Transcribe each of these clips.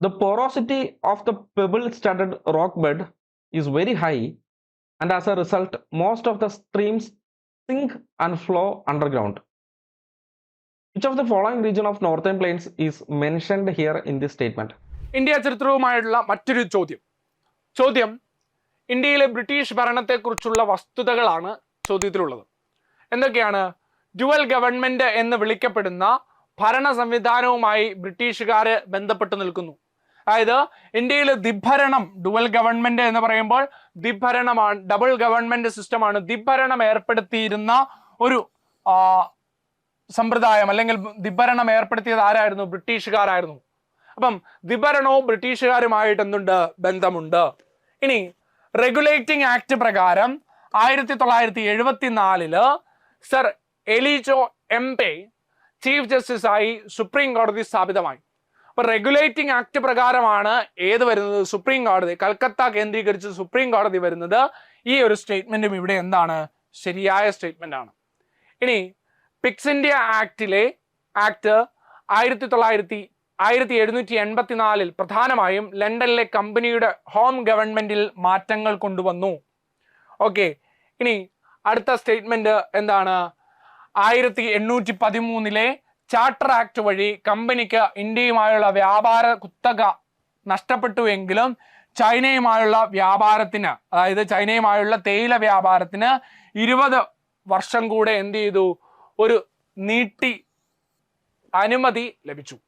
The porosity of the pebble studded rock bed is very high, and as a result, most of the streams sink and flow underground. Which of the following region of northern plains is mentioned here in this statement? India ചരിത്രവുമായുള്ള മറ്റൊരു ചോദ്യം ചോദ്യം ഇന്ത്യയിലെ British ഭരണത്തെക്കുറിച്ചുള്ള വസ്തുതകളാണ് ചോദ്യത്തിലുള്ളത് എന്തൊക്കെയാണ് dual government എന്ന് വിളിക്കപ്പെടുന്ന ഭരണ സംവിധാനവുമായി ബ്രിട്ടീഷുകാർ ബന്ധപ്പെട്ട് നിൽക്കുന്നു അതായത് ഇന്ത്യയിൽ ദിഭരണം ഡുവൽ ഗവൺമെന്റ് എന്ന് പറയുമ്പോൾ ദിഭരണമാണ് ഡബിൾ ഗവൺമെന്റ് സിസ്റ്റമാണ് ദിഭരണം ഏർപ്പെടുത്തിയിരുന്ന ഒരു സമ്പ്രദായം അല്ലെങ്കിൽ ദിഭരണം ഏർപ്പെടുത്തിയത് ആരായിരുന്നു? ബ്രിട്ടീഷുകാരായിരുന്നു. അപ്പം ദിഭരണവും ബ്രിട്ടീഷുകാരുമായിട്ട് എന്തുണ്ട്? ബന്ധമുണ്ട്. ഇനി റെഗുലേറ്റിംഗ് ആക്ട് പ്രകാരം ആയിരത്തി തൊള്ളായിരത്തി എഴുപത്തി നാലിൽ sir Elijah Impey chief justice ആയി സുപ്രീം കോടതി സ്ഥാപിതമായി. അപ്പൊ റെഗുലേറ്റിംഗ് ആക്ട് പ്രകാരമാണ് ഏത് വരുന്നത്? സുപ്രീം കോടതി കൽക്കത്ത കേന്ദ്രീകരിച്ച് സുപ്രീം കോടതി വരുന്നത് ഈ ഒരു സ്റ്റേറ്റ്മെന്റും ഇവിടെ എന്താണ്? ശരിയായ സ്റ്റേറ്റ്മെന്റ് ആണ്. ഇനി പിക്സ് ഇന്ത്യ ആക്ടിലെ ആക്ട് ആയിരത്തി തൊള്ളായിരത്തി ആയിരത്തി എഴുന്നൂറ്റി എൺപത്തിനാലിൽ പ്രധാനമായും ലണ്ടനിലെ കമ്പനിയുടെ ഹോം ഗവൺമെന്റിൽ മാറ്റങ്ങൾ കൊണ്ടുവന്നു. ഓക്കെ ഇനി അടുത്ത സ്റ്റേറ്റ്മെന്റ് എന്താണ്? ആയിരത്തി എണ്ണൂറ്റി പതിമൂന്നിലെ ചാർട്ടർ ആക്ട് വഴി കമ്പനിക്ക് ഇന്ത്യയുമായുള്ള വ്യാപാര കുത്തക നഷ്ടപ്പെട്ടുവെങ്കിലും ചൈനയുമായുള്ള വ്യാപാരത്തിന് അതായത് ചൈനയുമായുള്ള തേയില വ്യാപാരത്തിന് ഇരുപത് വർഷം കൂടെ എന്ത് ചെയ്തു? ഒരു നീട്ടി അനുമതി ലഭിച്ചു.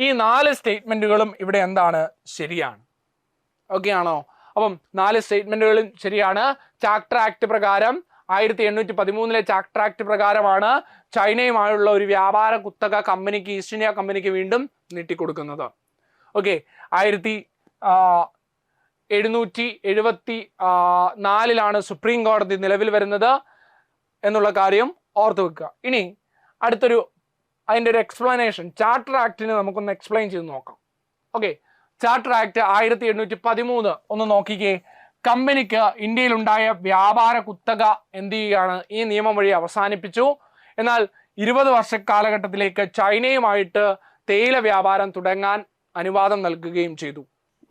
ഈ നാല് സ്റ്റേറ്റ്മെന്റുകളും ഇവിടെ എന്താണ്? ശരിയാണ്. ഓക്കെ ആണോ? അപ്പം നാല് സ്റ്റേറ്റ്മെന്റുകളും ശരിയാണ്. ചാക്ടർ ആക്ട് പ്രകാരം ആയിരത്തി എണ്ണൂറ്റി പതിമൂന്നിലെ ചാക്ട്രാക്ട് പ്രകാരമാണ് ചൈനയുമായുള്ള ഒരു വ്യാപാര കുത്തക കമ്പനിക്ക് ഈസ്റ്റ് ഇന്ത്യ കമ്പനിക്ക് വീണ്ടും നീട്ടിക്കൊടുക്കുന്നത്. ഓക്കെ ആയിരത്തി എഴുന്നൂറ്റി എഴുപത്തി നാലിലാണ് സുപ്രീം കോടതി നിലവിൽ വരുന്നത് എന്നുള്ള കാര്യം ഓർത്തു വെക്കുക. ഇനി അടുത്തൊരു അതിന്റെ ഒരു എക്സ്പ്ലനേഷൻ ചാർട്ടർ ആക്ടിന് നമുക്കൊന്ന് എക്സ്പ്ലെയിൻ ചെയ്ത് നോക്കാം. ഓക്കെ ചാർട്ടർ ആക്ട് ആയിരത്തി എണ്ണൂറ്റി പതിമൂന്ന് ഒന്ന് നോക്കിക്കേ. കമ്പനിക്ക് ഇന്ത്യയിലുണ്ടായ വ്യാപാര കുത്തക എന്ത് ചെയ്യുകയാണ്? ഈ നിയമം വഴി അവസാനിപ്പിച്ചു. എന്നാൽ ഇരുപത് വർഷ കാലഘട്ടത്തിലേക്ക് ചൈനയുമായിട്ട് തേയില വ്യാപാരം തുടങ്ങാൻ അനുവാദം നൽകുകയും ചെയ്തു.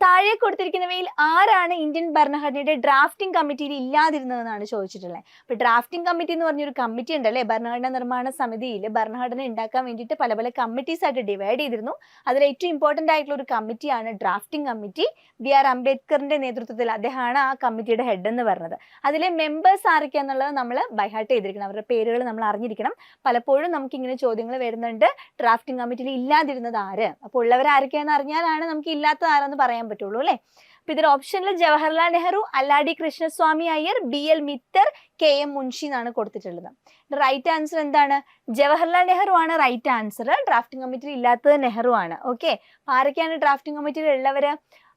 താഴെ കൊടുത്തിരിക്കുന്നവയിൽ ആരാണ് ഇന്ത്യൻ ഭരണഘടനയുടെ ഡ്രാഫ്റ്റിംഗ് കമ്മിറ്റിയിൽ ഇല്ലാതിരുന്നതെന്നാണ് ചോദിച്ചിട്ടുള്ളത്. അപ്പൊ ഡ്രാഫ്റ്റിംഗ് കമ്മിറ്റി എന്ന് പറഞ്ഞൊരു കമ്മിറ്റി ഉണ്ടല്ലേ? ഭരണഘടനാ നിർമ്മാണ സമിതിയിൽ ഭരണഘടന ഉണ്ടാക്കാൻ വേണ്ടിയിട്ട് പല പല കമ്മിറ്റീസ് ആയിട്ട് ഡിവൈഡ് ചെയ്തിരുന്നു. അതിൽ ഏറ്റവും ഇമ്പോർട്ടന്റ് ആയിട്ടുള്ള ഒരു കമ്മിറ്റിയാണ് ഡ്രാഫ്റ്റിംഗ് കമ്മിറ്റി ബി ആർ അംബേദ്കറിന്റെ നേതൃത്വത്തിൽ അദ്ദേഹമാണ് ആ കമ്മിറ്റിയുടെ ഹെഡ് എന്ന് പറഞ്ഞത്. അതിലെ മെമ്പേഴ്സ് ആരൊക്കെയാന്നുള്ളത് നമ്മൾ ബൈഹാർട്ട് ചെയ്തിരിക്കണം. അവരുടെ പേരുകൾ നമ്മൾ അറിഞ്ഞിരിക്കണം. പലപ്പോഴും നമുക്ക് ഇങ്ങനെ ചോദ്യങ്ങൾ വരുന്നുണ്ട്. ഡ്രാഫ്റ്റിംഗ് കമ്മിറ്റിയിൽ ഇല്ലാതിരുന്നത് ആര്? അപ്പോൾ ഉള്ളവർ ആരൊക്കെയാണെന്ന് അറിഞ്ഞാലാണ് നമുക്ക് ഇല്ലാത്തത് ആരെന്ന് പറയാൻ പറ്റുള്ളൂ അല്ലെ? അപ്പൊ ഇതിൽ ഓപ്ഷനിൽ Jawaharlal Nehru Alladi Krishnaswami Iyer B L Mitter K M Munshi എന്നാണ് കൊടുത്തിട്ടുള്ളത്. റൈറ്റ് ആൻസർ എന്താണ്? ജവഹർലാൽ നെഹ്റു ആണ് റൈറ്റ് ആൻസർ ഡ്രാഫ്റ്റിംഗ് കമ്മിറ്റിയിൽ ഇല്ലാത്തത് നെഹ്റു ആണ്. ഓക്കെ ആരൊക്കെയാണ് ഡ്രാഫ്റ്റിംഗ് കമ്മിറ്റിയിൽ ഉള്ളവര്?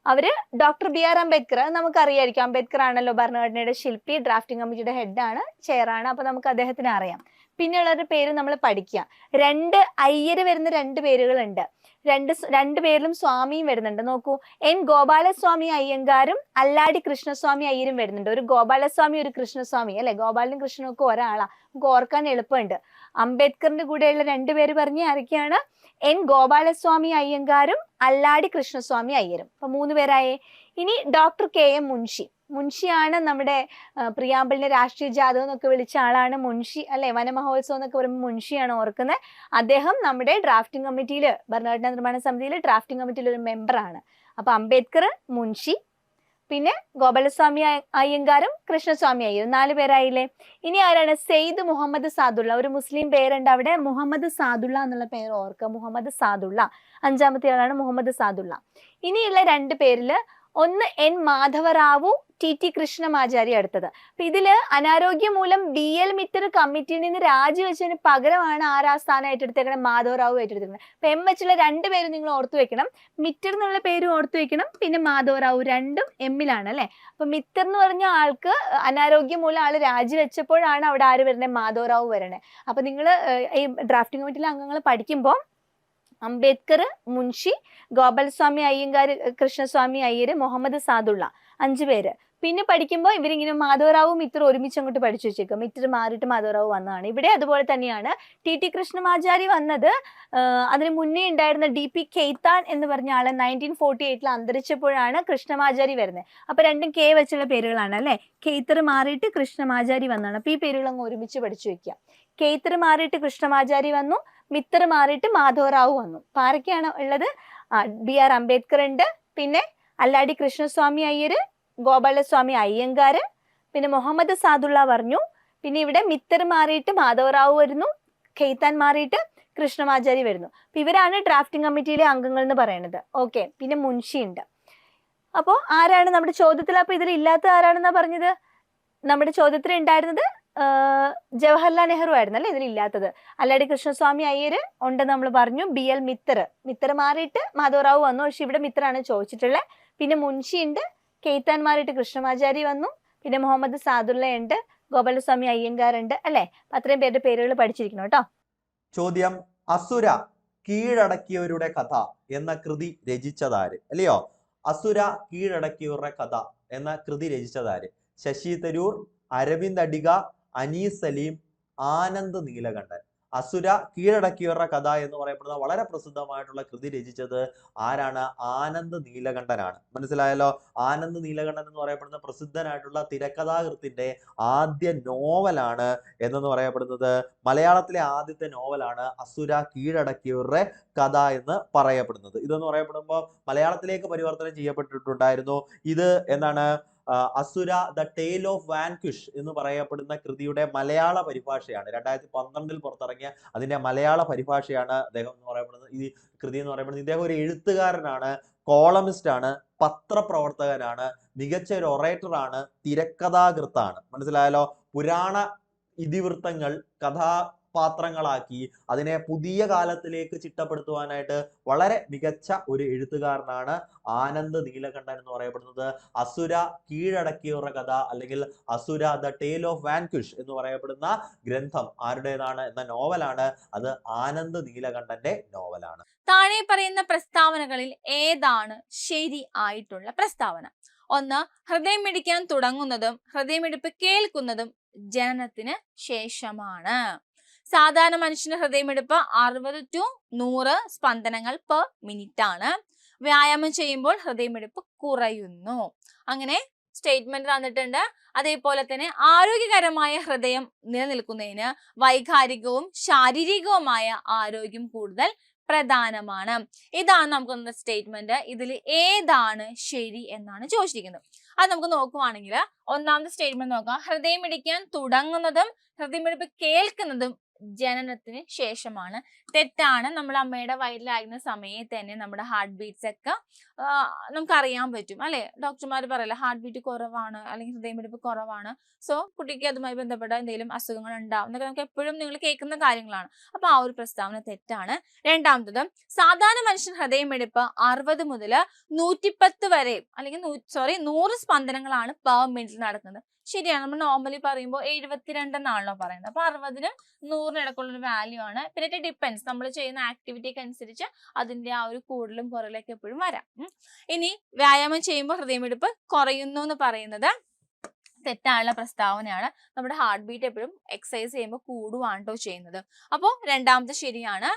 അവർ ഡോക്ടർ ബി ആർ അംബേദ്കർ നമുക്ക് നമുക്കറിയായിരിക്കും. അംബേദ്കർ ആണല്ലോ ഭരണഘടനയുടെ ശില്പി ഡ്രാഫ്റ്റിംഗ് കമ്മിറ്റിയുടെ ഹെഡ് ഹെഡാണ് ചെയറാണ് അപ്പൊ നമുക്ക് അദ്ദേഹത്തിന് അറിയാം. പിന്നെയുള്ളവരുടെ പേര് നമ്മൾ പഠിക്കുക രണ്ട് അയ്യര് വരുന്ന രണ്ട് പേരുകളുണ്ട്. രണ്ട് രണ്ട് പേരിലും സ്വാമിയും വരുന്നുണ്ട്. നോക്കൂ എൻ ഗോപാലസ്വാമി അയ്യങ്കാരും അല്ലാടി കൃഷ്ണസ്വാമി അയ്യരും വരുന്നുണ്ട്. ഒരു ഗോപാലസ്വാമി ഒരു കൃഷ്ണസ്വാമി. അല്ലെ? ഗോപാലനും കൃഷ്ണനും ഒക്കെ ഒരാളാ. നമുക്ക് ഓർക്കാൻ എളുപ്പമുണ്ട്. അംബേദ്കറിന്റെ കൂടെയുള്ള രണ്ട് പേര് പറഞ്ഞ ആരൊക്കെയാണ്? എൻ ഗോപാലസ്വാമി അയ്യങ്കാരും അല്ലാടി കൃഷ്ണസ്വാമി അയ്യരും. അപ്പൊ മൂന്ന് പേരായേ. ഇനി ഡോക്ടർ കെ എം മുൻഷി. മുൻഷിയാണ് നമ്മുടെ ആ, പ്രിയാമ്പിളിനെ രാഷ്ട്രീയ ജാതകം എന്നൊക്കെ വിളിച്ച ആളാണ് മുൻഷി അല്ലെ? വനമഹോത്സവം എന്നൊക്കെ പറയുമ്പോൾ മുൻഷിയാണ് ഓർക്കുന്നത് അദ്ദേഹം നമ്മുടെ ഡ്രാഫ്റ്റിംഗ് കമ്മിറ്റിയിൽ ഭരണഘടനാ നിർമ്മാണ സമിതിയിൽ ഡ്രാഫ്റ്റിംഗ് കമ്മിറ്റിയിൽ ഒരു മെമ്പറാണ് അപ്പൊ അംബേദ്കർ മുൻഷി പിന്നെ ഗോപാലസ്വാമി അയ്യ- അയ്യങ്കാരും കൃഷ്ണസ്വാമി അയ്യരും. നാല് പേരായില്ലേ? ഇനി ആരാണ്? സെയ്ദ് മുഹമ്മദ് സാദുള്ള. ഒരു മുസ്ലിം പേരുണ്ട് അവിടെ. മുഹമ്മദ് സാദുള്ള എന്നുള്ള പേര് ഓർക്കുക. മുഹമ്മദ് സാദുള്ള. അഞ്ചാമത്തെ ആളാണ് മുഹമ്മദ് സാദുള്ള. ഇനിയുള്ള രണ്ട് പേരിൽ ഒന്ന് N Madhavarao T T Krishnamachari അടുത്തത്. അപ്പൊ ഇതിൽ അനാരോഗ്യം മൂലം ബി എൽ മിത്തർ കമ്മിറ്റിയിൽ നിന്ന് രാജിവെച്ചതിന് പകരമാണ് ആരാ സ്ഥാനം ഏറ്റെടുത്തേക്കുന്നത് മാധവറാവു ഏറ്റെടുത്തേക്കുന്നത് അപ്പൊ എം എച്ചിലെ രണ്ട് പേരും നിങ്ങൾ ഓർത്തു വെക്കണം. മിറ്റർ എന്നുള്ള പേരും ഓർത്തു വെക്കണം. പിന്നെ മാധവറാവു രണ്ടും എമ്മിലാണ് അല്ലെ? അപ്പൊ മിത്തർ എന്ന് പറഞ്ഞ ആൾക്ക് അനാരോഗ്യം മൂലം ആൾ രാജിവെച്ചപ്പോഴാണ് അവിടെ ആര് വരണേ? മാധവറാവു വരണേ. അപ്പൊ നിങ്ങൾ ഈ ഡ്രാഫ്റ്റിംഗ് കമ്മിറ്റിയിലെ അംഗങ്ങൾ പഠിക്കുമ്പോൾ അംബേദ്കർ മുൻഷി ഗോപാലസ്വാമി അയ്യങ്കാർ കൃഷ്ണസ്വാമി അയ്യര് മുഹമ്മദ് സാദുള്ള അഞ്ചു പേര്. പിന്നെ പഠിക്കുമ്പോൾ ഇവരിങ്ങനെ മാധവറാവും മിത്ര ഒരുമിച്ച് അങ്ങോട്ട് പഠിച്ചു വെച്ചേക്കും മിത്ര മാറിയിട്ട് മാധവറാവ് വന്നതാണ്. ഇവിടെ അതുപോലെ തന്നെയാണ് ടി ടി കൃഷ്ണമാചാരി വന്നത്. അതിന് മുന്നേ ഉണ്ടായിരുന്ന ഡി പി കെയ്ത്താൻ എന്ന് പറഞ്ഞ ആളെ നയന്റീൻ ഫോർട്ടി എയ്റ്റിൽ അന്തരിച്ചപ്പോഴാണ് കൃഷ്ണമാചാരി വരുന്നത്. അപ്പൊ രണ്ടും കെ വെച്ചുള്ള പേരുകളാണ് അല്ലെ? കെയ്ത്തർ മാറിയിട്ട് കൃഷ്ണമാചാരി വന്നതാണ്. അപ്പൊ ഈ പേരുകൾ അങ്ങ് ഒരുമിച്ച് പഠിച്ചു വെക്കുക. കെയ്ത്തർ മാറിയിട്ട് കൃഷ്ണമാചാരി വന്നു മിത്ര മാറിയിട്ട് മാധവറാവു വന്നു. അപ്പൊ ആരൊക്കെയാണ് ഉള്ളത്? ബി ആർ അംബേദ്കർ ഉണ്ട് പിന്നെ അല്ലാടി കൃഷ്ണസ്വാമി അയ്യര് ഗോപാലസ്വാമി അയ്യങ്കാര് പിന്നെ മുഹമ്മദ് സാദുള്ള പറഞ്ഞു. പിന്നെ ഇവിടെ മിത്തർ മാറിയിട്ട് മാധവറാവു വരുന്നു ഖെയ്ത്താൻ മാറിയിട്ട് കൃഷ്ണമാചാരി വരുന്നു. അപ്പൊ ഇവരാണ് ഡ്രാഫ്റ്റിംഗ് കമ്മിറ്റിയിലെ അംഗങ്ങൾ എന്ന് പറയുന്നത്. ഓക്കെ പിന്നെ മുൻഷി ഉണ്ട് അപ്പോൾ ആരാണ് നമ്മുടെ ചോദ്യത്തിൽ? അപ്പൊ ഇതിൽ ഇല്ലാത്ത ആരാണെന്നാ പറഞ്ഞത്? നമ്മുടെ ചോദ്യത്തിൽ ഉണ്ടായിരുന്നത് ജവഹർലാൽ നെഹ്റു ആയിരുന്നു അല്ലേ ഇതിൽ ഇല്ലാത്തത്? അല്ലാടി കൃഷ്ണസ്വാമി അയ്യർ ഉണ്ടെന്ന് നമ്മൾ പറഞ്ഞു ബി എൽ മിത്തർ. മിത്തർ മാറിയിട്ട് മാധവറാവു വന്നു. പക്ഷെ ഇവിടെ മിത്രാണ് ചോദിച്ചിട്ടുള്ളത്. പിന്നെ മുൻഷി ഉണ്ട് കെയ്ത്താൻ മാറിയിട്ട് കൃഷ്ണമാചാരി വന്നു. പിന്നെ മുഹമ്മദ് സാദുള്ളയുണ്ട് ഗോപാലസ്വാമി അയ്യങ്കാറുണ്ട് അല്ലെ? അത്രയും പേരുടെ പേരുകൾ പഠിച്ചിരിക്കണം കേട്ടോ. ചോദ്യം അസുര കീഴടക്കിയവരുടെ കഥ എന്ന കൃതി രചിച്ചതാര്? അല്ലയോ? അസുര കീഴടക്കിയവരുടെ കഥ എന്ന കൃതി രചിച്ചതാര്? ശശി തരൂർ അരവിന്ദ് അടിക അനീസ് സലീം ആനന്ദ് നീലകണ്ഠൻ. അസുര കീഴടക്കിയവരുടെ കഥ എന്ന് പറയപ്പെടുന്ന വളരെ പ്രസിദ്ധമായിട്ടുള്ള കൃതി രചിച്ചത് ആരാണ്? ആനന്ദ് നീലകണ്ഠനാണ്. മനസ്സിലായല്ലോ? ആനന്ദ് നീലകണ്ഠൻ എന്ന് പറയപ്പെടുന്ന പ്രസിദ്ധനായിട്ടുള്ള തിരക്കഥാകൃത്തിന്റെ ആദ്യ നോവലാണ് എന്നെന്ന് പറയപ്പെടുന്നത്. മലയാളത്തിലെ ആദ്യത്തെ നോവലാണ് അസുര കീഴടക്കിയവരുടെ കഥ എന്ന് പറയപ്പെടുന്നത്. ഇതെന്ന് പറയപ്പെടുമ്പോൾ മലയാളത്തിലേക്ക് പരിവർത്തനം ചെയ്യപ്പെട്ടിട്ടുണ്ടായിരുന്നു. ഇത് എന്താണ്? അസുര ദ ടേൽ ഓഫ് വാൻക്വിഷ് എന്ന് പറയപ്പെടുന്ന കൃതിയുടെ മലയാള പരിഭാഷയാണ്. രണ്ടായിരത്തി പന്ത്രണ്ടിൽ പുറത്തിറങ്ങിയ അതിന്റെ മലയാള പരിഭാഷയാണ് അദ്ദേഹം എന്ന് പറയപ്പെടുന്നത്. ഈ കൃതി എന്ന് പറയപ്പെടുന്നത്. ഇദ്ദേഹം ഒരു എഴുത്തുകാരനാണ് കോളമിസ്റ്റ് ആണ് പത്രപ്രവർത്തകനാണ് മികച്ച ഒരു ഒറേറ്റർ ആണ് തിരക്കഥാകൃത്താണ്. മനസ്സിലായാലോ പുരാണ ഇതിവൃത്തങ്ങൾ കഥാപാത്രങ്ങളാക്കി അതിനെ പുതിയ കാലത്തിലേക്ക് ചിട്ടപ്പെടുത്തുവാനായിട്ട് വളരെ മികച്ച ഒരു എഴുത്തുകാരനാണ് ആനന്ദ് നീലകണ്ഠൻ എന്ന് പറയപ്പെടുന്നത്. അസുര കീഴടക്കിയവരുടെ കഥ അല്ലെങ്കിൽ അസുര ദ ടേൽ ഓഫ് വാൻകുഷ് എന്ന് പറയപ്പെടുന്ന ഗ്രന്ഥം ആരുടേതാണ് എന്ന നോവലാണ്. അത് ആനന്ദ് നീലകണ്ഠന്റെ നോവലാണ്. താഴെ പറയുന്ന പ്രസ്താവനകളിൽ ഏതാണ് ശരി ആയിട്ടുള്ള പ്രസ്താവന? ഒന്ന് ഹൃദയമിടിക്കാൻ തുടങ്ങുന്നതും ഹൃദയമിടിപ്പ് കേൾക്കുന്നതും ജനനത്തിന് ശേഷമാണ്. സാധാരണ മനുഷ്യന്റെ ഹൃദയമിടിപ്പ് അറുപത് ടു നൂറ് സ്പന്ദനങ്ങൾ പെർ മിനിറ്റ് ആണ്. വ്യായാമം ചെയ്യുമ്പോൾ ഹൃദയമിടിപ്പ് കുറയുന്നു. അങ്ങനെ സ്റ്റേറ്റ്മെന്റ് തന്നിട്ടുണ്ട്. അതേപോലെ തന്നെ ആരോഗ്യകരമായ ഹൃദയം നിലനിൽക്കുന്നതിന് വൈകാരികവും ശാരീരികവുമായ ആരോഗ്യം കൂടുതൽ പ്രധാനമാണ്. ഇതാണ് നമുക്ക് സ്റ്റേറ്റ്മെന്റ് ഇതിൽ ഏതാണ് ശരി എന്നാണ് ചോദിച്ചിരിക്കുന്നത്. അത് നമുക്ക് നോക്കുവാണെങ്കിൽ ഒന്നാമത്തെ സ്റ്റേറ്റ്മെന്റ് നോക്കാം. ഹൃദയമിടിക്കാൻ തുടങ്ങുന്നതും ഹൃദയമിടിപ്പ് കേൾക്കുന്നതും ജനനത്തിന് ശേഷമാണ്. തെറ്റാണ് നമ്മൾ അമ്മയുടെ വയറ്റിലായിരുന്ന സമയത്ത് തന്നെ നമ്മുടെ ഹാർട്ട് ബീറ്റ്സ് ഒക്കെ നമുക്കറിയാൻ പറ്റും അല്ലെ? ഡോക്ടർമാർ പറയില്ല ഹാർട്ട് ബീറ്റ് കുറവാണ് അല്ലെങ്കിൽ ഹൃദയമിടിപ്പ് കുറവാണ്. സോ കുട്ടിക്ക് അതുമായി ബന്ധപ്പെട്ട എന്തെങ്കിലും അസുഖങ്ങൾ ഉണ്ടാവും എന്നൊക്കെ നമുക്ക് എപ്പോഴും നിങ്ങൾ കേൾക്കുന്ന കാര്യങ്ങളാണ്. അപ്പൊ ആ ഒരു പ്രസ്താവന തെറ്റാണ്. രണ്ടാമത്തത് സാധാരണ മനുഷ്യൻ ഹൃദയമിടിപ്പ് അറുപത് മുതൽ നൂറ്റിപ്പത്ത് വരെ അല്ലെങ്കിൽ സോറി നൂറ് സ്പന്ദനങ്ങളാണ് പെർ മിനിറ്റിൽ നടക്കുന്നത്. ശരിയാണ്. നമ്മൾ നോർമലി പറയുമ്പോൾ എഴുപത്തിരണ്ട് എന്നാണല്ലോ പറയുന്നത്. അപ്പൊ അറുപതിന് നൂറിന് ഇടക്കുള്ള ഒരു വാല്യൂ ആണ്. പിന്നെ ഡിപ്പെൻസ് നമ്മൾ ചെയ്യുന്ന ആക്ടിവിറ്റിക്ക് അനുസരിച്ച് അതിന്റെ ആ ഒരു കൂടുതലും കുറവിലൊക്കെ എപ്പോഴും വരാം. ഇനി വ്യായാമം ചെയ്യുമ്പോൾ ഹൃദയമിടിപ്പ് കുറയുന്നു എന്ന് പറയുന്നത് തെറ്റാനുള്ള പ്രസ്താവനയാണ്. നമ്മുടെ ഹാർട്ട് ബീറ്റ് എപ്പോഴും എക്സസൈസ് ചെയ്യുമ്പോൾ കൂടുവാണ് ചെയ്യുന്നത്. അപ്പോൾ രണ്ടാമത്തെ ശരിയാണ്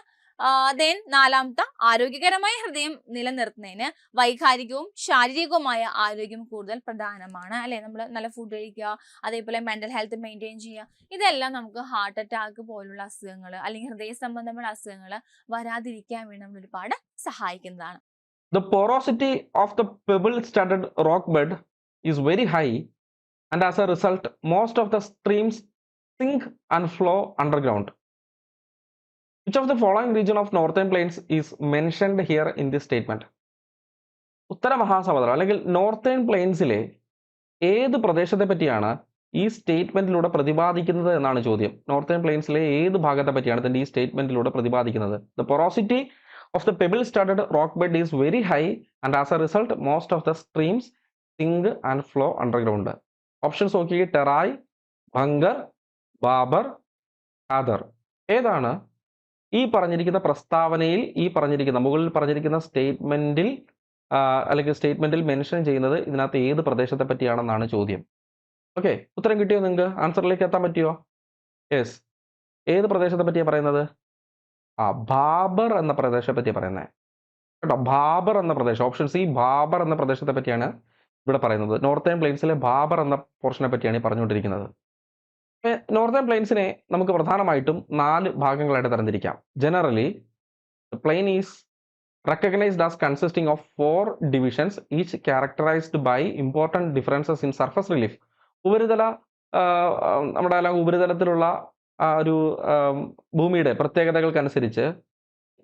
ദെൻ നാലാമത്തെ ആരോഗ്യകരമായ ഹൃദയം നിലനിർത്തുന്നതിന് വൈകാരികവും ശാരീരികവുമായ ആരോഗ്യം കൂടുതൽ പ്രധാനമാണ്. അല്ലെ? നമ്മൾ നല്ല ഫുഡ് കഴിക്കുക അതേപോലെ മെന്റൽ ഹെൽത്ത് മെയിന്റെയിൻ ചെയ്യുക ഇതെല്ലാം നമുക്ക് ഹാർട്ട് അറ്റാക്ക് പോലുള്ള അസുഖങ്ങൾ അല്ലെങ്കിൽ ഹൃദയ സംബന്ധമായ അസുഖങ്ങൾ വരാതിരിക്കാൻ വേണ്ടി നമ്മൾ ഒരുപാട് സഹായിക്കുന്നതാണ്. The porosity of the pebble studded rock bed is very high and as a result most of the streams sink and flow underground. Which of the following region of northern plains is mentioned here in this statement? ഉത്തര മഹാസമുദ്രം അല്ലെങ്കിൽ northern പ്ലെയിൻസിലെ ഏത് പ്രദേശത്തെ പറ്റിയാണ് ഈ സ്റ്റേറ്റ്മെന്റിലൂടെ പ്രതിപാദിക്കുന്നത് എന്നാണ് ചോദ്യം നോർത്തേൺ പ്ലെയിൻസിലെ ഏത് ഭാഗത്തെ പറ്റിയാണ് തന്റെ ഈ സ്റ്റേറ്റ്മെന്റിലൂടെ പ്രതിപാദിക്കുന്നത് the porosity of the pebble studded rock bed is very high and as a result most of the streams sink and flow underground options നോക്കി ടെറായ് ഭങ്കർ ബാബർ ഖാദർ ഏതാണ് ഈ പറഞ്ഞിരിക്കുന്ന പ്രസ്താവനയിൽ ഈ പറഞ്ഞിരിക്കുന്ന മുകളിൽ പറഞ്ഞിരിക്കുന്ന സ്റ്റേറ്റ്മെന്റിൽ അല്ലെങ്കിൽ സ്റ്റേറ്റ്മെന്റിൽ മെൻഷൻ ചെയ്യുന്നത് ഇതിനകത്ത് ഏത് പ്രദേശത്തെ പറ്റിയാണെന്നാണ് ചോദ്യം. ഓക്കെ ഉത്തരം കിട്ടിയോ നിങ്ങൾക്ക്? ആൻസറിലേക്ക് എത്താൻ പറ്റിയോ? യെസ് ഏത് പ്രദേശത്തെ പറ്റിയാണ് പറയുന്നത്? ആ ബാബർ എന്ന പ്രദേശത്തെ പറ്റിയാ പറയുന്നത് കേട്ടോ ബാബർ എന്ന പ്രദേശം ഓപ്ഷൻ സി ബാബർ എന്ന പ്രദേശത്തെ പറ്റിയാണ് ഇവിടെ പറയുന്നത്. നോർത്തേൺ പ്ലെയിൻസിലെ ബാബർ എന്ന പോർഷനെ പറ്റിയാണ് ഈ പറഞ്ഞുകൊണ്ടിരിക്കുന്നത്. നോർത്തേൺ പ്ലെയിൻസിനെ നമുക്ക് പ്രധാനമായിട്ടും നാല് ഭാഗങ്ങളായിട്ട് തരംതിരിക്കാം. Generally plain is recognized as consisting of four divisions each characterized by important differences in surface relief ഉപരിതല നമ്മുടെ അല്ല ഉപരിതലത്തിലുള്ള ഒരു ഭൂമിയുടെ പ്രത്യേകതകൾക്കനുസരിച്ച്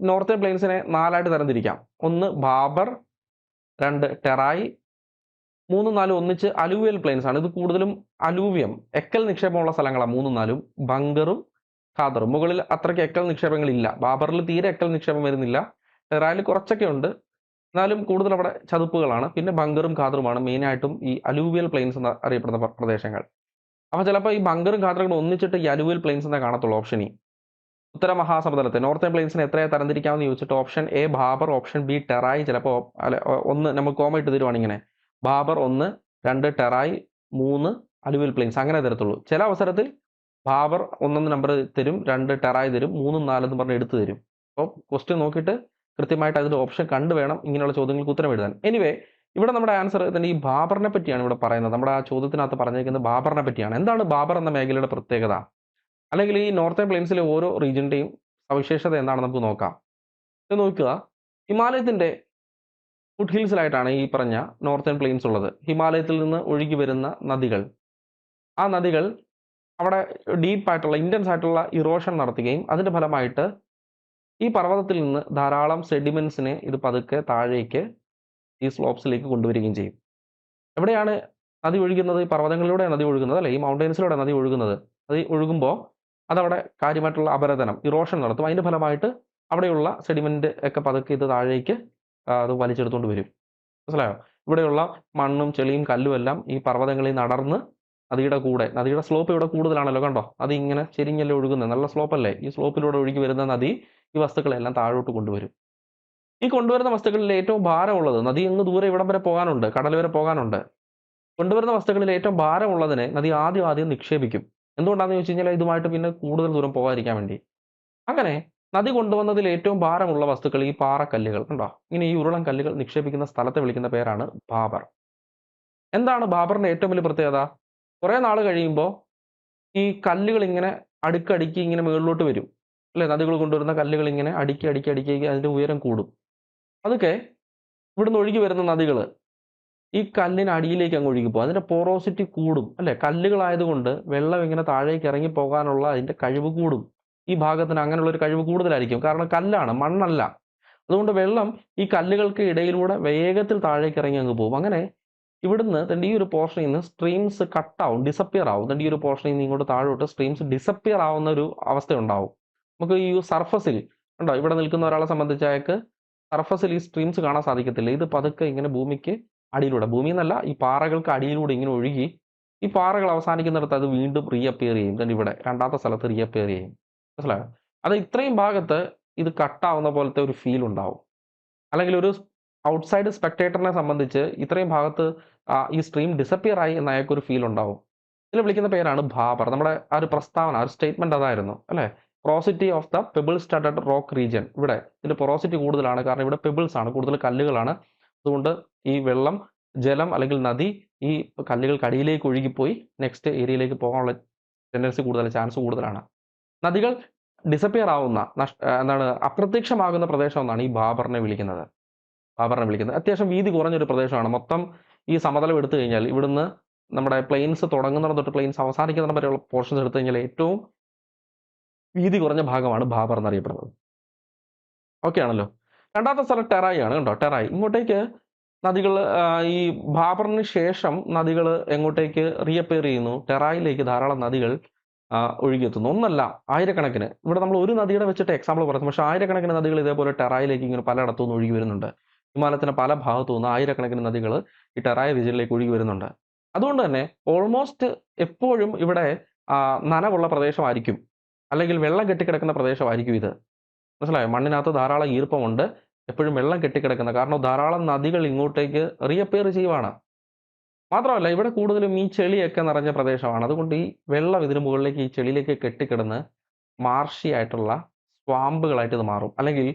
നോർത്തേൺ പ്ലെയിൻസിനെ നാലായിട്ട് തരംതിരിക്കാം. ഒന്ന് ബാബർ രണ്ട് ടെറായി മൂന്നും നാലും ഒന്നിച്ച് അലൂവിയൽ പ്ലെയിൻസ് ആണ്. ഇത് കൂടുതലും അലൂവിയം എക്കൽ നിക്ഷേപമുള്ള സ്ഥലങ്ങളാണ് മൂന്നും നാലും. ബങ്കറും ഖാദറും. മുകളിൽ അത്രയ്ക്ക് എക്കൽ നിക്ഷേപങ്ങളില്ല. ബാബറിൽ തീരെ എക്കൽ നിക്ഷേപം വരുന്നില്ല. ടെറായിൽ കുറച്ചൊക്കെ ഉണ്ട്. എന്നാലും കൂടുതൽ അവിടെ ചതുപ്പുകളാണ്. പിന്നെ ബങ്കറും ഖാദറുമാണ് മെയിനായിട്ടും ഈ അലൂവിയൽ പ്ലെയിൻസ് എന്ന് അറിയപ്പെടുന്ന പ്രദേശങ്ങൾ. അപ്പോൾ ചിലപ്പോൾ ഈ ബങ്കറും ഖാദറും ഒന്നിച്ചിട്ട് ഈ അലൂവിയൽ പ്ലെയിൻസ് എന്നേ കാണത്തുള്ളൂ ഓപ്ഷൻ ഇ. ഉത്തര മഹാസമുദ്രത്തെ നോർത്തേൺ പ്ലെയിൻസിനെ എത്രയാ തരംതിരിക്കാമെന്ന് ചോദിച്ചിട്ട് option A Bhabar option B Terai ചിലപ്പോൾ ഒന്ന് നമുക്ക് കോമ ഇട്ട് ബാബർ ഒന്ന് രണ്ട് ടെറായി മൂന്ന് അലുവിൽ പ്ലെയിൻസ്. അങ്ങനെ തരത്തുള്ളൂ. ചില അവസരത്തിൽ ബാബർ ഒന്നൊന്ന് നമ്പർ തരും രണ്ട് ടെറായി തരും മൂന്നും നാലെന്ന് പറഞ്ഞ് എടുത്തു തരും. അപ്പോൾ ക്വസ്റ്റ്യൻ നോക്കിയിട്ട് കൃത്യമായിട്ട് അതിന്റെ ഓപ്ഷൻ കണ്ടു വേണം ഇങ്ങനെയുള്ള ചോദ്യങ്ങൾക്ക് ഉത്തരം എഴുതാൻ. എനിവേ ഇവിടെ നമ്മുടെ ആൻസർ തന്നെ ഈ ബാബറിനെ പറ്റിയാണ് ഇവിടെ പറയുന്നത്. നമ്മുടെ ആ ചോദ്യത്തിനകത്ത് പറഞ്ഞിരിക്കുന്നത് ബാബറിനെ പറ്റിയാണ്. എന്താണ് ബാബർ എന്ന മേഖലയുടെ പ്രത്യേകത? അല്ലെങ്കിൽ ഈ നോർത്തേൺ പ്ലെയിൻസിലെ ഓരോ റീജിയന്റെയും സവിശേഷത എന്താണെന്ന് നമുക്ക് നോക്കാം. നോക്കുക. ഹിമാലയത്തിന്റെ ഫുഡ് ഹിൽസിലായിട്ടാണ് ഈ പറഞ്ഞ നോർത്തേൺ പ്ലെയിൻസ് ഉള്ളത്. ഹിമാലയത്തിൽ നിന്ന് ഒഴുകി വരുന്ന നദികൾ. ആ നദികൾ അവിടെ ഡീപ്പായിട്ടുള്ള ഇന്റൻസ് ആയിട്ടുള്ള ഇറോഷൻ നടത്തുകയും അതിന്റെ ഫലമായിട്ട് ഈ പർവതത്തിൽ നിന്ന് ധാരാളം സെഡിമെൻസിനെ ഇത് പതുക്കെ താഴേക്ക് ഈ സ്ലോപ്സിലേക്ക് കൊണ്ടുവരികയും ചെയ്യും. എവിടെയാണ് നദി ഒഴുകുന്നത്? ഈ പർവതങ്ങളിലൂടെ നദി ഒഴുകുന്നത് അല്ലെ? ഈ മൗണ്ടൈൻസിലൂടെ നദി ഒഴുകുന്നത്. നദി ഒഴുകുമ്പോൾ അതവിടെ കാര്യമായിട്ടുള്ള അപരതനം ഇറോഷൻ നടത്തും. അതിന്റെ ഫലമായിട്ട് അവിടെയുള്ള സെഡിമെന്റ് ഒക്കെ പതുക്കെ ഇത് താഴേക്ക് അത് വലിച്ചെടുത്തുകൊണ്ട് വരും. മനസ്സിലായോ? ഇവിടെയുള്ള മണ്ണും ചെളിയും കല്ലും എല്ലാം ഈ പർവതങ്ങളിൽ നടന്ന് നദിയുടെ കൂടെ നദിയുടെ സ്ലോപ്പ് ഇവിടെ കൂടുതലാണല്ലോ കണ്ടോ? അത് ഇങ്ങനെ ചെരിഞ്ഞല്ലേ ഒഴുകുന്നത് നല്ല സ്ലോപ്പല്ലേ ഈ സ്ലോപ്പിലൂടെ ഒഴുകി വരുന്ന നദി ഈ വസ്തുക്കളെല്ലാം താഴോട്ട് കൊണ്ടുവരും. ഈ കൊണ്ടുവരുന്ന വസ്തുക്കളിൽ ഏറ്റവും ഭാരമുള്ളത് നദി അങ്ങ് ദൂരെ ഇവിടം വരെ പോകാനുണ്ട് കടൽ വരെ പോകാനുണ്ട്. കൊണ്ടുവരുന്ന വസ്തുക്കളിൽ ഏറ്റവും ഭാരമുള്ളതിനെ നദി ആദ്യം ആദ്യം നിക്ഷേപിക്കും. എന്തുകൊണ്ടാണെന്ന് ചോദിച്ചു കഴിഞ്ഞാൽ ഇതുമായിട്ട് പിന്നെ കൂടുതൽ ദൂരം പോകാതിരിക്കാൻ വേണ്ടി. അങ്ങനെ നദി കൊണ്ടുവന്നതിൽ ഏറ്റവും ഭാരമുള്ള വസ്തുക്കൾ ഈ പാറക്കല്ലുകൾ. ഉണ്ടോ ഇങ്ങനെ ഈ ഉരുളൻ കല്ലുകൾ നിക്ഷേപിക്കുന്ന സ്ഥലത്തെ വിളിക്കുന്ന പേരാണ് ബാബർ. എന്താണ് ബാബറിന്റെ ഏറ്റവും വലിയ പ്രത്യേകത? കുറെ നാൾ കഴിയുമ്പോൾ ഈ കല്ലുകൾ ഇങ്ങനെ അടുക്കടുക്കി ഇങ്ങനെ മുകളിലോട്ട് വരും. അല്ലെ? നദികൾ കൊണ്ടുവരുന്ന കല്ലുകൾ ഇങ്ങനെ അടുക്കി അടുക്കി അടുക്കി അതിന്റെ ഉയരം കൂടും. അതൊക്കെ ഇവിടുന്ന് ഒഴുകി വരുന്ന നദികൾ ഈ കല്ലിന് അടിയിലേക്ക് അങ്ങ് ഒഴുകി പോകും. അതിന്റെ പോറോസിറ്റി കൂടും. അല്ലെ? കല്ലുകളായതുകൊണ്ട് വെള്ളം ഇങ്ങനെ താഴേക്ക് ഇറങ്ങി പോകാനുള്ള അതിന്റെ കഴിവ് കൂടും. ഈ ഭാഗത്തിന് അങ്ങനെയുള്ള ഒരു കഴിവ് കൂടുതലായിരിക്കും. കാരണം കല്ലാണ് മണ്ണല്ല. അതുകൊണ്ട് വെള്ളം ഈ കല്ലുകൾക്ക് ഇടയിലൂടെ വേഗത്തിൽ താഴേക്ക് ഇറങ്ങി അങ്ങ് പോകും. അങ്ങനെ ഇവിടുന്ന് തന്റെ ഈ ഒരു പോർഷനിൽ നിന്ന് സ്ട്രീംസ് കട്ടാവും ഡിസപ്പിയർ ആവും. തന്റെ ഈ ഒരു പോർഷനിൽ നിന്ന് ഇങ്ങോട്ട് താഴോട്ട് സ്ട്രീംസ് ഡിസപ്പിയർ ആവുന്ന ഒരു അവസ്ഥ ഉണ്ടാവും നമുക്ക് ഈ സർഫസിൽ ഉണ്ടോ ഇവിടെ നിൽക്കുന്ന ഒരാളെ സംബന്ധിച്ച് സർഫസിൽ ഈ സ്ട്രീംസ് കാണാൻ സാധിക്കത്തില്ല. ഇത് പതുക്കെ ഇങ്ങനെ ഭൂമിക്ക് അടിയിലൂടെ ഭൂമി എന്നല്ല ഈ പാറകൾക്ക് അടിയിലൂടെ ഇങ്ങനെ ഒഴുകി ഈ പാറകൾ അവസാനിക്കുന്നിടത്ത് അത് വീണ്ടും റീഅപ്പിയർ ചെയ്യും. തന്നെ ഇവിടെ രണ്ടാമത്തെ സ്ഥലത്ത് റീഅപ്പിയർ ചെയ്യും. മനസ്സിലായോ? അത് ഇത്രയും ഭാഗത്ത് ഇത് കട്ടാവുന്ന പോലത്തെ ഒരു ഫീൽ ഉണ്ടാവും. അല്ലെങ്കിൽ ഒരു ഔട്ട്സൈഡ് സ്പെക്ടേറ്ററിനെ സംബന്ധിച്ച് ഇത്രയും ഭാഗത്ത് ഈ സ്ട്രീം ഡിസപ്പിയർ ആയി എന്ന അയാൾക്ക് ഒരു ഫീൽ ഉണ്ടാവും. ഇതിൽ വിളിക്കുന്ന പേരാണ് ഭാബർ നമ്മുടെ ആ ഒരു പ്രസ്താവന ആ ഒരു സ്റ്റേറ്റ്മെന്റ് അതായിരുന്നു അല്ലെ? Porosity of the pebble started rock region ഇവിടെ ഇതിന്റെ പൊറോസിറ്റി കൂടുതലാണ്. കാരണം ഇവിടെ പെബിൾസ് ആണ് കൂടുതൽ കല്ലുകളാണ്. അതുകൊണ്ട് ഈ വെള്ളം ജലം അല്ലെങ്കിൽ നദി ഈ കല്ലുകൾക്ക് അടിയിലേക്ക് ഒഴുകിപ്പോയി നെക്സ്റ്റ് ഏരിയയിലേക്ക് പോകാനുള്ള ടെൻഡൻസി കൂടുതൽ ചാൻസ് കൂടുതലാണ്. നദികൾ ഡിസപ്പിയർ ആവുന്ന എന്താണ് അപ്രത്യക്ഷമാകുന്ന പ്രദേശം എന്നാണ് ഈ ബാബറിനെ വിളിക്കുന്നത്. ബാബറിനെ വിളിക്കുന്നത്. അത്യാവശ്യം വീതി കുറഞ്ഞൊരു പ്രദേശമാണ്. മൊത്തം ഈ സമതലം എടുത്തു കഴിഞ്ഞാൽ ഇവിടുന്ന് നമ്മുടെ പ്ലെയിൻസ് തുടങ്ങുന്നിടം തൊട്ട് പ്ലെയിൻസ് അവസാനിക്കുന്നിടം വരെയുള്ള പോർഷൻസ് എടുത്തു കഴിഞ്ഞാൽ ഏറ്റവും വീതി കുറഞ്ഞ ഭാഗമാണ് ബാബർ എന്നറിയപ്പെടുന്നത്. ഓക്കെ ആണല്ലോ. രണ്ടാമത്തെ സ്ഥലം ടെറായി ആണ് കേട്ടോ. ടെറായി. ഇങ്ങോട്ടേക്ക് നദികൾ ഈ ബാബറിന് ശേഷം നദികൾ എങ്ങോട്ടേക്ക് റീഅപ്പിയർ ചെയ്യുന്നു? ടെറായിലേക്ക് ധാരാളം നദികൾ ഒഴുകിയെത്തുന്നു ഒന്നല്ല ആയിരക്കണക്കിന്. ഇവിടെ നമ്മൾ ഒരു നദിയുടെ വെച്ചിട്ട് എക്സാമ്പിൾ പറയുന്നത് പക്ഷേ ആയിരക്കണക്കിന് നദികൾ ഇതേപോലെ ടെറായിലേക്ക് ഇങ്ങനെ പലയിടത്തു നിന്ന് ഒഴുകി വരുന്നുണ്ട്. ഹിമാലയത്തിന്റെ പല ഭാഗത്തു നിന്ന് ആയിരക്കണക്കിന് നദികൾ ഈ ടെറായ റീജിയനിലേക്ക് ഒഴുകി വരുന്നുണ്ട്. അതുകൊണ്ട് തന്നെ ഓൾമോസ്റ്റ് എപ്പോഴും ഇവിടെ നനവുള്ള പ്രദേശമായിരിക്കും. അല്ലെങ്കിൽ വെള്ളം കെട്ടിക്കിടക്കുന്ന പ്രദേശമായിരിക്കും ഇത്. മനസ്സിലായോ? മണ്ണിനകത്ത് ധാരാളം ഈർപ്പമുണ്ട്. എപ്പോഴും വെള്ളം കെട്ടിക്കിടക്കുന്ന. കാരണം ധാരാളം നദികൾ ഇങ്ങോട്ടേക്ക് റീഅപ്പിയർ ചെയ്യുവാണ്. മാത്രമല്ല ഇവിടെ കൂടുതലും ഈ ചെളിയൊക്കെ നിറഞ്ഞ പ്രദേശമാണ്. അതുകൊണ്ട് ഈ വെള്ളം ഇതിന് മുകളിലേക്ക് ഈ ചെളിയിലേക്ക് കെട്ടിക്കിടന്ന് മാർഷി ആയിട്ടുള്ള സ്വാമ്പുകളായിട്ട് ഇത് മാറും. അല്ലെങ്കിൽ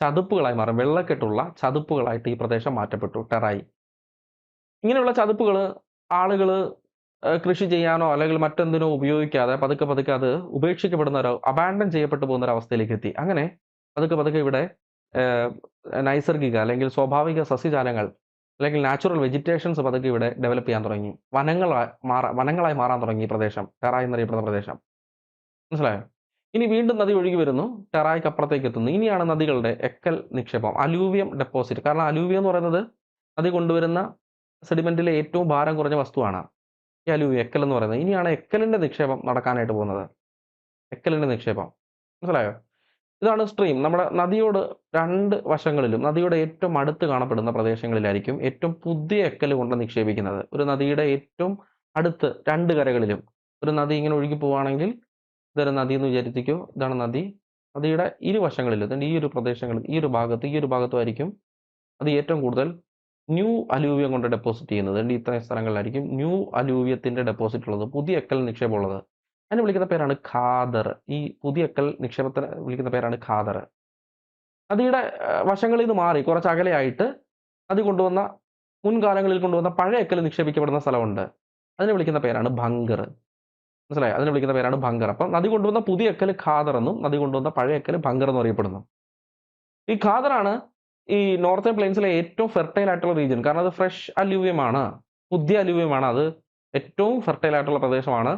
ചതുപ്പുകളായി മാറും. വെള്ളക്കെട്ടുള്ള ചതുപ്പുകളായിട്ട് ഈ പ്രദേശം മാറ്റപ്പെട്ടു ടെറായി. ഇങ്ങനെയുള്ള ചതുപ്പുകൾ ആളുകൾ കൃഷി ചെയ്യാനോ അല്ലെങ്കിൽ മറ്റെന്തിനോ ഉപയോഗിക്കാതെ പതുക്കെ പതുക്കെ അത് ഉപേക്ഷിക്കപ്പെടുന്ന ഒരു അബാൻഡൻ ചെയ്യപ്പെട്ടു പോകുന്ന ഒരു അവസ്ഥയിലേക്ക് എത്തി. അങ്ങനെ പതുക്കെ പതുക്കെ ഇവിടെ നൈസർഗിക അല്ലെങ്കിൽ സ്വാഭാവിക സസ്യജാലങ്ങൾ അല്ലെങ്കിൽ നാച്ചുറൽ വെജിറ്റേഷൻസ് പതുക്കെ ഇവിടെ ഡെവലപ്പ് ചെയ്യാൻ തുടങ്ങി. വനങ്ങളായി മാറാ വനങ്ങളായി മാറാൻ തുടങ്ങി ഈ പ്രദേശം. ടെറായ് എന്നറിയപ്പെടുന്ന പ്രദേശം. മനസ്സിലായോ? ഇനി വീണ്ടും നദി ഒഴുകി വരുന്നു. ടെറായ്ക്ക് അപ്പുറത്തേക്ക് എത്തുന്നു. ഇനിയാണ് നദികളുടെ എക്കൽ നിക്ഷേപം. അലൂവിയം ഡെപ്പോസിറ്റ് കാരണം അലൂവിയം എന്ന് പറയുന്നത് നദി കൊണ്ടുവരുന്ന സെഡിമെന്റിലെ ഏറ്റവും ഭാരം കുറഞ്ഞ വസ്തുവാണ്. ഈ അലൂവിയം എക്കൽ എന്ന് പറയുന്നത്. ഇനിയാണ് എക്കലിന്റെ നിക്ഷേപം നടക്കാനായിട്ട് പോകുന്നത്. എക്കലിന്റെ നിക്ഷേപം. മനസ്സിലായോ? ഇതാണ് സ്ട്രീം നമ്മുടെ നദിയോട് രണ്ട് വശങ്ങളിലും നദിയുടെ ഏറ്റവും അടുത്ത് കാണപ്പെടുന്ന പ്രദേശങ്ങളിലായിരിക്കും ഏറ്റവും പുതിയ എക്കൽ കൊണ്ട് നിക്ഷേപിക്കുന്നത്. ഒരു നദിയുടെ ഏറ്റവും അടുത്ത് രണ്ട് കരകളിലും. ഒരു നദി ഇങ്ങനെ ഒഴുകി പോവുകയാണെങ്കിൽ ഇതൊരു നദി എന്ന് വിചാരിച്ചിരിക്കൂ. ഇതാണ് നദി. നദിയുടെ ഇരുവശങ്ങളിലും അതിന്റെ ഈ ഒരു പ്രദേശങ്ങളിൽ ഈ ഒരു ഭാഗത്ത് ഈ ഒരു ഭാഗത്തുമായിരിക്കും അത് ഏറ്റവും കൂടുതൽ ന്യൂ അലൂവിയം കൊണ്ട് ഡെപ്പോസിറ്റ് ചെയ്യുന്നത്. അതുകൊണ്ട് ഇത്രയും സ്ഥലങ്ങളിലായിരിക്കും ന്യൂ അലൂവിയത്തിന്റെ ഡെപ്പോസിറ്റ് ഉള്ളത് പുതിയ എക്കൽ നിക്ഷേപം ഉള്ളത്. അതിനെ വിളിക്കുന്ന പേരാണ് ഖാദർ. ഈ പുതിയ എക്കൽ നിക്ഷേപത്തിന് വിളിക്കുന്ന പേരാണ് ഖാദർ. നദിയുടെ വശങ്ങളിൽ നിന്ന് മാറി കുറച്ച് അകലെയായിട്ട് നദി കൊണ്ടുവന്ന മുൻകാലങ്ങളിൽ കൊണ്ടുവന്ന പഴയ എക്കൽ നിക്ഷേപിക്കപ്പെടുന്ന സ്ഥലമുണ്ട്. അതിനെ വിളിക്കുന്ന പേരാണ് ഭങ്കർ മനസ്സിലായി? അതിനെ വിളിക്കുന്ന പേരാണ് ഭങ്കർ അപ്പം നദി കൊണ്ടുവന്ന പുതിയ എക്കൽ ഖാദർ എന്നും നദി കൊണ്ടുവന്ന പഴയ എക്കൽ ഭങ്കർ എന്നും അറിയപ്പെടുന്നു. ഈ ഖാദറാണ് ഈ നോർത്തേൺ പ്ലെയിൻസിലെ ഏറ്റവും ഫെർട്ടൈൽ ആയിട്ടുള്ള റീജിയൻ കാരണം അത് ഫ്രഷ് അലൂവ്യമാണ്. പുതിയ അലൂവ്യമാണ്. അത് ഏറ്റവും ഫെർട്ടൈൽ ആയിട്ടുള്ള പ്രദേശമാണ്.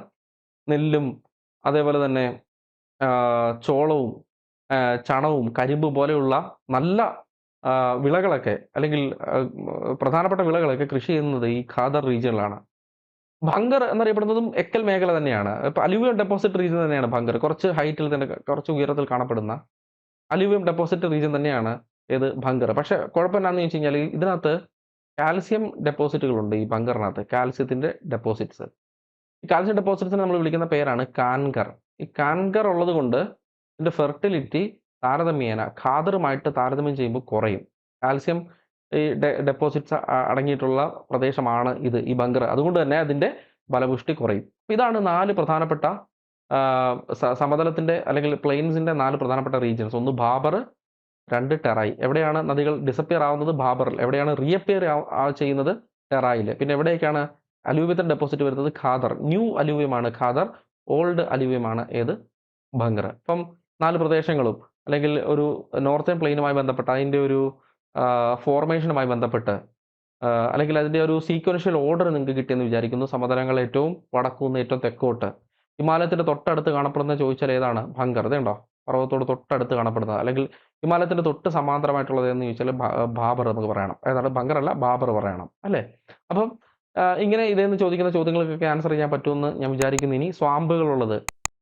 നെല്ലും അതേപോലെ തന്നെ ചോളവും ചണവും കരിമ്പ് പോലെയുള്ള നല്ല വിളകളൊക്കെ അല്ലെങ്കിൽ പ്രധാനപ്പെട്ട വിളകളൊക്കെ കൃഷി ചെയ്യുന്നത് ഈ ഖാദർ റീജിയനിലാണ് ഭങ്കർ എന്നറിയപ്പെടുന്നതും എക്കൽ മേഖല തന്നെയാണ്. ഇപ്പൊ അലുവിയം ഡെപ്പോസിറ്റ് റീജിയൻ തന്നെയാണ് ഭങ്കർ. കുറച്ച് ഹൈറ്റിൽ തന്നെ കുറച്ച് ഉയരത്തിൽ കാണപ്പെടുന്ന അലുവിയം ഡെപ്പോസിറ്റ് റീജിയൻ തന്നെയാണ് ഏത് ഭങ്കർ. പക്ഷെ കുഴപ്പമില്ലാന്ന് ചോദിച്ചു കഴിഞ്ഞാൽ ഇതിനകത്ത് കാൽസ്യം ഡെപ്പോസിറ്റുകളുണ്ട് ഈ ഭങ്കറിനകത്ത് കാൽസ്യത്തിന്റെ ഡെപ്പോസിറ്റ്സ്. കാൽസ്യം ഡെപ്പോസിറ്റ്സിനെ നമ്മൾ വിളിക്കുന്ന പേരാണ് കാൻകർ ഈ കാൻകർ ഉള്ളത് കൊണ്ട് ഇതിന്റെ ഫെർട്ടിലിറ്റി താരതമ്യേന ഖാദറുമായിട്ട് താരതമ്യം ചെയ്യുമ്പോൾ കുറയും. കാൽസ്യം ഈ ഡെപ്പോസിറ്റ്സ് അടങ്ങിയിട്ടുള്ള പ്രദേശമാണ് ഇത് ഈ ബങ്കർ. അതുകൊണ്ട് തന്നെ അതിന്റെ ബലപുഷ്ടി കുറയും. ഇതാണ് നാല് പ്രധാനപ്പെട്ട സമതലത്തിന്റെ അല്ലെങ്കിൽ പ്ലെയിൻസിന്റെ നാല് പ്രധാനപ്പെട്ട റീജിയൻസ് ഒന്ന് ബാബർ രണ്ട് ടെറായി എവിടെയാണ് നദികൾ ഡിസപ്പിയർ ആവുന്നത്? ബാബറിൽ. എവിടെയാണ് റീഅപ്പിയർ ചെയ്യുന്നത്? ടെറായിൽ. പിന്നെ എവിടെയൊക്കെയാണ് അലൂവിയത്തിന്റെ ഡെപ്പോസിറ്റ് വരുന്നത് ഖാദർ. ന്യൂ അലൂവിയമാണ് ഖാദർ ഓൾഡ് അലൂവിയമാണ് ഏത്? ഭംഗർ അപ്പം നാല് പ്രദേശങ്ങളും അല്ലെങ്കിൽ ഒരു നോർത്തേൺ പ്ലെയിനുമായി ബന്ധപ്പെട്ട് അതിന്റെ ഒരു ഫോർമേഷനുമായി ബന്ധപ്പെട്ട് അല്ലെങ്കിൽ അതിന്റെ ഒരു സീക്വൻഷ്യൽ ഓർഡർ നിങ്ങൾക്ക് കിട്ടിയെന്ന് വിചാരിക്കുന്നു. സമതലങ്ങൾ ഏറ്റവും വടക്കുനിന്ന് ഏറ്റവും തെക്കോട്ട്. ഹിമാലയത്തിന്റെ തൊട്ടടുത്ത് കാണപ്പെടുന്ന ചോദിച്ചാൽ ഏതാണ്? ഭംഗർ ഇതുണ്ടോ പർവതത്തോട് തൊട്ടടുത്ത് കാണപ്പെടുന്നത്. അല്ലെങ്കിൽ ഹിമാലയത്തിന്റെ തൊട്ട് സമാന്തരമായിട്ടുള്ളത് എന്ന് ചോദിച്ചാൽ ബാബർ നമുക്ക് പറയണം. ഏതാണ്? ഭംഗർ അല്ല ബാബർ പറയണം. അല്ലേ? അപ്പം ഇങ്ങനെ ഇതെന്ന് ചോദിക്കുന്ന ചോദ്യങ്ങൾക്കൊക്കെ ആൻസർ ചെയ്യാൻ പറ്റുമെന്ന് ഞാൻ വിചാരിക്കുന്നു. ഇനി സ്വാമ്പുകളുള്ളത്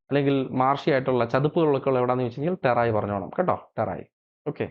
അല്ലെങ്കിൽ മാർഷി ആയിട്ടുള്ള ചതുപ്പുകളൊക്കെ ഉള്ള എവിടെയാണെന്ന് ചോദിച്ചു കഴിഞ്ഞാൽ ടെറായി പറഞ്ഞോണം കേട്ടോ? ടെറായി. ഓക്കെ